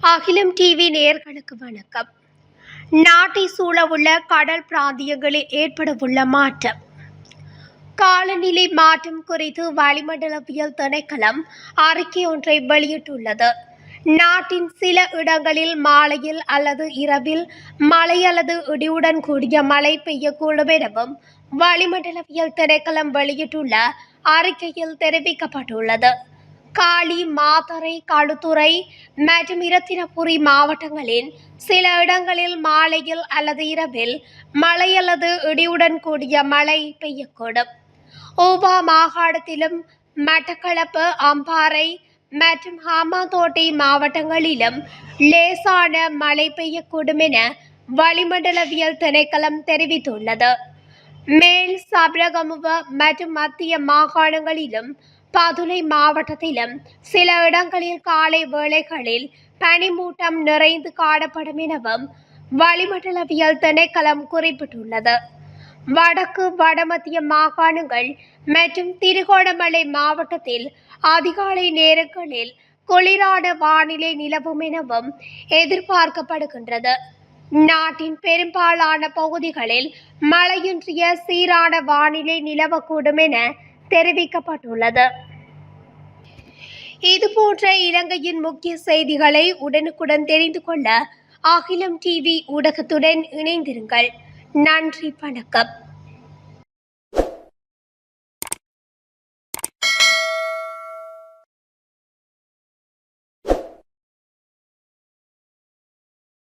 அகிலம் டிவி நேர்களுக்கு வணக்கம். நாட்டை சூழவுள்ள கடல் பிராந்தியங்களில் ஏற்படவுள்ள மாற்றம். காலநிலை மாற்றம் குறித்து வளிமண்டலவியல் திணைக்களம் அறிக்கை ஒன்றை வெளியிட்டுள்ளது. நாட்டின் சில இடங்களில் மாலையில் அல்லது இரவில் மழை அல்லது இடியுடன் கூடிய மழை பெய்யக்கூடும் எனவும் வளிமண்டலவியல் திணைக்களம் வெளியிட்டுள்ள அறிக்கையில் தெரிவிக்கப்பட்டுள்ளது. காளி மாத்தறை களுத்துறை மற்றும் இரத்தினபுரி மாவட்டங்களின் சில இடங்களில் மாலையில் அல்லது இரவில் மழை அல்லது இடியுடன் கூடிய மழை பெய்யக்கூடும். ஊபா மாகாணத்திலும் மட்டக்களப்பு அம்பாறை மற்றும் ஹாமாதோட்டை மாவட்டங்களிலும் லேசான மழை பெய்யக்கூடும் என வளிமண்டலவியல் திணைக்களம் தெரிவித்துள்ளது. மேல் சபரகமுவ மற்றும் மத்திய மாகாணங்களிலும் பதுளை மாவட்டத்திலும் சில இடங்களில் காலை வேளைகளில் பனிமூட்டம் நிறைந்து காணப்படும் எனவும் வளிமண்டலவியல் திணைக்களம் குறிப்பிட்டுள்ளது. வடக்கு வடமத்திய மாகாணங்கள் மற்றும் திருகோணமலை மாவட்டத்தில் அதிகாலை நேரங்களில் குளிரான வானிலை நிலவும் எனவும் எதிர்பார்க்கப்படுகின்றது. நாட்டின் பெரும்பாலான பகுதிகளில் மழையின்றிய சீரான வானிலை நிலவக்கூடும் என தெரிவிக்கப்பட்டுள்ளது. இதுபோன்ற இலங்கையின் முக்கிய செய்திகளை உடனுக்குடன் தெரிந்து கொள்ள அகிலம் டிவி ஊடகத்துடன் இணைந்திருங்கள். நன்றி வணக்கம்.